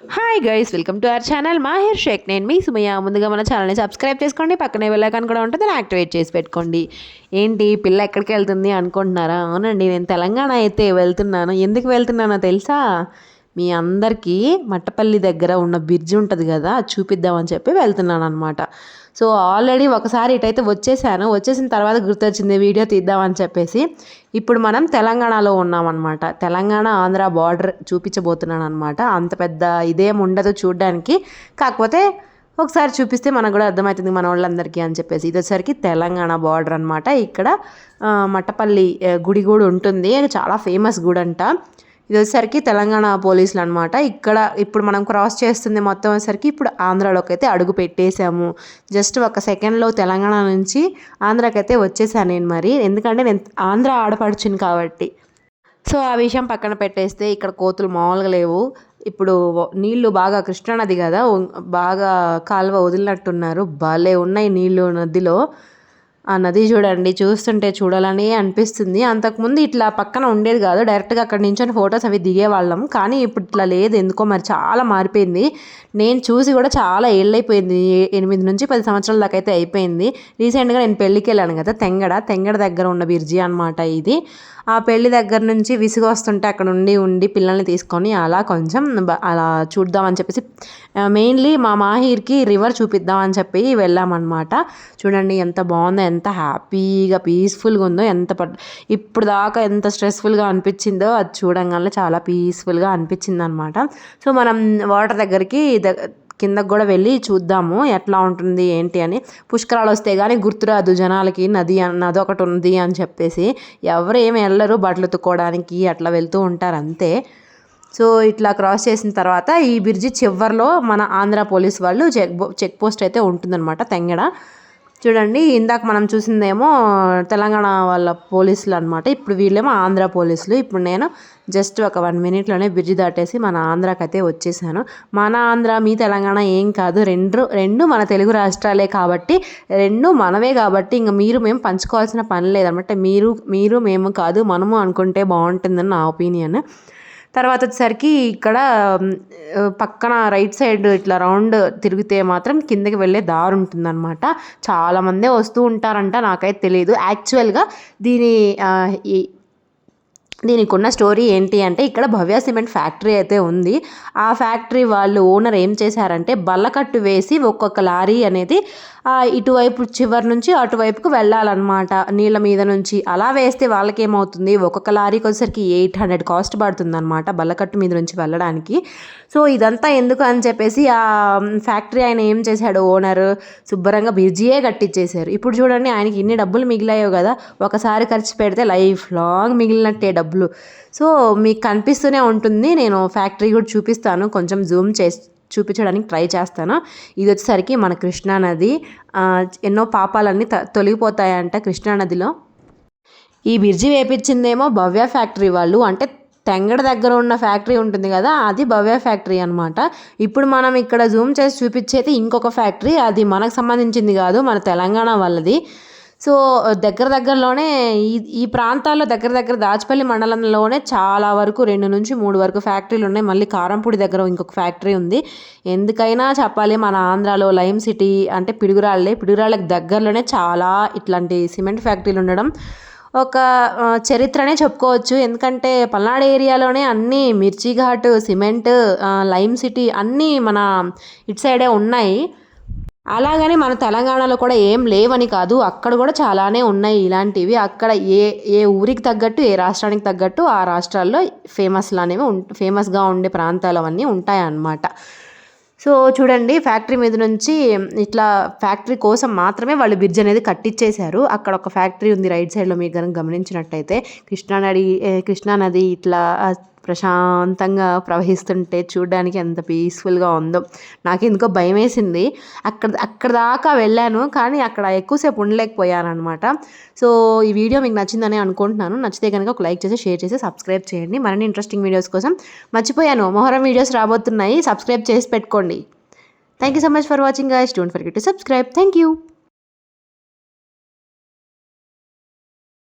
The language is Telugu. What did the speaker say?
Hi guys welcome to our channel Mahir Shaikh నేను మీ సుమయ్య. ముందుగా మన ఛానల్ని సబ్స్క్రైబ్ చేసుకోండి. పక్కనే వెళ్ళాకని కూడా ఉంటుంది. దాన్ని యాక్టివేట్ చేసి పెట్టుకోండి. ఏంటి పిల్ల ఎక్కడికి వెళ్తుంది అనుకుంటున్నారా? అవునండి నేను తెలంగాణ అయితే వెళ్తున్నాను. ఎందుకు వెళ్తున్నానో తెలుసా? మీ అందరికీ మట్టపల్లి దగ్గర ఉన్న బ్రిడ్జ్ ఉంటుంది కదా అది చూపిద్దామని చెప్పి వెళ్తున్నాను అనమాట సో ఆల్రెడీ ఒకసారి ఇటైతే వచ్చేసాను. వచ్చేసిన తర్వాత గుర్తొచ్చింది వీడియో తీద్దామని చెప్పేసి. ఇప్పుడు మనం తెలంగాణలో ఉన్నామన్నమాట. తెలంగాణ ఆంధ్ర బార్డర్ చూపించబోతున్నాను అనమాట అంత పెద్ద ఇదేం ఉండదు చూడడానికి. కాకపోతే ఒకసారి చూపిస్తే మనకు కూడా అర్థమవుతుంది మన వాళ్ళందరికీ అని చెప్పేసి. ఇది వచ్చేసరికి తెలంగాణ బార్డర్ అనమాట ఇక్కడ మట్టపల్లి గుడి కూడా ఉంటుంది. అది చాలా ఫేమస్ గుడి అంట ఇది వచ్చేసరికి తెలంగాణ పోలీసులు అనమాట ఇక్కడ ఇప్పుడు మనం క్రాస్ చేస్తుంది మొత్తం వచ్చేసరికి ఇప్పుడు ఆంధ్రాలోకి అయితే అడుగు పెట్టేశాము. జస్ట్ ఒక సెకండ్లో తెలంగాణ నుంచి ఆంధ్రాకి అయితే వచ్చేసాను నేను మరి. ఎందుకంటే నేను ఆంధ్ర ఆడపడుచుని కాబట్టి. సో ఆ విషయం పక్కన పెట్టేస్తే ఇక్కడ కోతులు మామూలుగా లేవు. ఇప్పుడు నీళ్ళు బాగా కృష్ణానది కదా బాగా కాలువ వదిలినట్టున్నారు. భలే ఉన్నాయి నీళ్ళు నదిలో. ఆ నది చూడండి చూస్తుంటే చూడాలని అనిపిస్తుంది. అంతకుముందు ఇట్లా పక్కన ఉండేది కాదు. డైరెక్ట్గా అక్కడ నించొని ఫొటోస్ అవి దిగేవాళ్ళం. కానీ ఇప్పుడు ఇట్లా లేదు. ఎందుకో మరి చాలా మారిపోయింది. నేను చూసి కూడా చాలా ఏళ్ళైపోయింది ఎనిమిది నుంచి పది సంవత్సరాల దాకా అయితే అయిపోయింది. రీసెంట్గా నేను పెళ్ళికి వెళ్ళాను కదా తెంగడ. తెంగడ దగ్గర ఉన్న బిర్జీ అనమాట ఇది. ఆ పెళ్ళి దగ్గర నుంచి విసుగొస్తుంటే అక్కడ ఉండి ఉండి పిల్లల్ని తీసుకొని అలా కొంచెం బ- అలా చూద్దామని చెప్పేసి మెయిన్లీ మా మాహిర్కి రివర్ చూపిద్దామని చెప్పి వెళ్ళామన్నమాట. చూడండి ఎంత బాగుందో ఎంత హ్యాపీగా పీస్ఫుల్గా ఉందో ఎంత పట్ ఇప్పుడు దాకా ఎంత స్ట్రెస్ఫుల్గా అనిపించిందో అది చూడంగానే చాలా పీస్ఫుల్గా అనిపించింది అనమాట సో మనం వాటర్ దగ్గరికి కిందకు కూడా వెళ్ళి చూద్దాము ఎట్లా ఉంటుంది ఏంటి అని. పుష్కరాలు వస్తే కానీ గుర్తురాదు జనాలకి నది నది ఒకటి ఉంది అని చెప్పేసి. ఎవరు ఏమి వెళ్ళరు బట్టలు ఉతుక్కోవడానికి అట్లా వెళ్తూ ఉంటారు అంతే. సో ఇట్లా క్రాస్ చేసిన తర్వాత ఈ బ్రిడ్జి చివరిలో మన ఆంధ్ర పోలీస్ వాళ్ళు చెక్ చెక్ పోస్ట్ అయితే ఉంటుందన్నమాట తెంగడ. చూడండి ఇందాక మనం చూసిందేమో తెలంగాణ వాళ్ళ పోలీసులు అనమాట ఇప్పుడు వీళ్ళేమో ఆంధ్ర పోలీసులు. ఇప్పుడు నేను జస్ట్ ఒక వన్ మినిట్లోనే బ్రిడ్జ్ దాటేసి మన ఆంధ్రాకి అయితే వచ్చేసాను. మన ఆంధ్ర మీ తెలంగాణ ఏం కాదు. రెండు రెండు మన తెలుగు రాష్ట్రాలే కాబట్టి రెండు మనవే కాబట్టి ఇంకా మీరు మేము పంచుకోవాల్సిన పని లేదనమాట మీరు మీరు మేము కాదు మనము అనుకుంటే బాగుంటుందని నా ఒపీనియన్ తర్వాత వచ్చేసరికి ఇక్కడ పక్కన రైట్ సైడ్ ఇట్లా రౌండ్ తిరిగితే మాత్రం కిందకి వెళ్ళే దారి ఉంటుందన్నమాట. చాలామందే వస్తూ ఉంటారంట నాకైతే తెలియదు యాక్చువల్గా దీని ఈ దీనికి ఉన్న స్టోరీ ఏంటి అంటే ఇక్కడ భవ్య సిమెంట్ ఫ్యాక్టరీ అయితే ఉంది. ఆ ఫ్యాక్టరీ వాళ్ళు ఓనర్ ఏం చేశారంటే బల్లకట్టు వేసి ఒక్కొక్క లారీ అనేది ఇటువైపు చివరి నుంచి అటువైపుకు వెళ్ళాలన్నమాట. నీళ్ళ మీద నుంచి అలా వేస్తే వాళ్ళకి ఏమవుతుంది ఒక్కొక్క లారీకి వచ్చేసరికి ఎయిట్ హండ్రెడ్ కాస్ట్ పడుతుంది అనమాట బల్లకట్టు మీద నుంచి వెళ్ళడానికి. సో ఇదంతా ఎందుకు అని చెప్పేసి ఆ ఫ్యాక్టరీ ఆయన ఏం చేశాడు? ఓనర్ శుభ్రంగా బిజీయే కట్టించేశారు ఇప్పుడు చూడండి ఆయనకి ఇన్ని డబ్బులు మిగిలాయో కదా ఒకసారి ఖర్చు పెడితే లైఫ్ లాంగ్ మిగిలినట్టే డబ్బులు. సో మీకు కనిపిస్తూనే ఉంటుంది. నేను ఫ్యాక్టరీ కూడా చూపిస్తాను. కొంచెం జూమ్ చేసి చూపించడానికి ట్రై చేస్తాను. ఇది వచ్చేసరికి మన కృష్ణా నది. ఎన్నో పాపాలన్నీ త- తొలగిపోతాయంట కృష్ణా నదిలో. ఈ బిర్జి వేపించిందేమో భవ్య ఫ్యాక్టరీ వాళ్ళు. అంటే తెంగడ దగ్గర ఉన్న ఫ్యాక్టరీ ఉంటుంది కదా అది భవ్య ఫ్యాక్టరీ అనమాట ఇప్పుడు మనం ఇక్కడ జూమ్ చేసి చూపించేది ఇంకొక ఫ్యాక్టరీ. అది మనకు సంబంధించింది కాదు మన తెలంగాణ వాళ్ళది. సో దగ్గర దగ్గరలోనే ఈ ఈ ప్రాంతాల్లో దగ్గర దగ్గర దాచపల్లి మండలంలోనే చాలా వరకు రెండు నుంచి మూడు వరకు ఫ్యాక్టరీలు ఉన్నాయి. మళ్ళీ కారంపూడి దగ్గర ఇంకొక ఫ్యాక్టరీ ఉంది. ఎందుకైనా చెప్పాలి మన ఆంధ్రాలో లైమ్ సిటీ అంటే పిడుగురాళ్ళే. పిడుగురాళ్ళకి దగ్గరలోనే చాలా ఇట్లాంటి సిమెంట్ ఫ్యాక్టరీలు ఉండడం ఒక చరిత్రనే చెప్పుకోవచ్చు. ఎందుకంటే పల్నాడు ఏరియాలోనే అన్నీ మిర్చి ఘాట్ సిమెంట్ లైమ్ సిటీ అన్నీ మన ఇటు సైడే ఉన్నాయి. అలాగని మన తెలంగాణలో కూడా ఏం లేవని కాదు. అక్కడ కూడా చాలానే ఉన్నాయి ఇలాంటివి. అక్కడ ఏ ఏ ఊరికి తగ్గట్టు ఏ రాష్ట్రానికి తగ్గట్టు ఆ రాష్ట్రాల్లో ఫేమస్లు అనేవి ఉం ఫేమస్గా ఉండే ప్రాంతాలు అవన్నీ ఉంటాయి అన్నమాట సో చూడండి ఫ్యాక్టరీ మీద నుంచి ఇట్లా ఫ్యాక్టరీ కోసం మాత్రమే వాళ్ళు బ్రిడ్జ్ అనేది కట్టించేశారు అక్కడ ఒక ఫ్యాక్టరీ ఉంది రైట్ సైడ్లో మీరు కనుక గమనించినట్టయితే. కృష్ణానది కృష్ణానది ఇట్లా ప్రశాంతంగా ప్రవహిస్తుంటే చూడడానికి ఎంత పీస్ఫుల్గా ఉందో. నాకు ఎందుకో భయం వేసింది అక్కడ అక్కడ దాకా వెళ్ళాను కానీ అక్కడ ఎక్కువసేపు ఉండలేకపోయాను అనమాట సో ఈ వీడియో మీకు నచ్చిందని అనుకుంటున్నాను. నచ్చితే కనుక ఒక లైక్ చేసి షేర్ చేసి సబ్స్క్రైబ్ చేయండి. మరిన్ని ఇంట్రెస్టింగ్ వీడియోస్ కోసం మర్చిపోయాను. మొహరం వీడియోస్ రాబోతున్నాయి. సబ్స్క్రైబ్ చేసి పెట్టుకోండి. Thank you so much for watching guys don't forget to subscribe thank you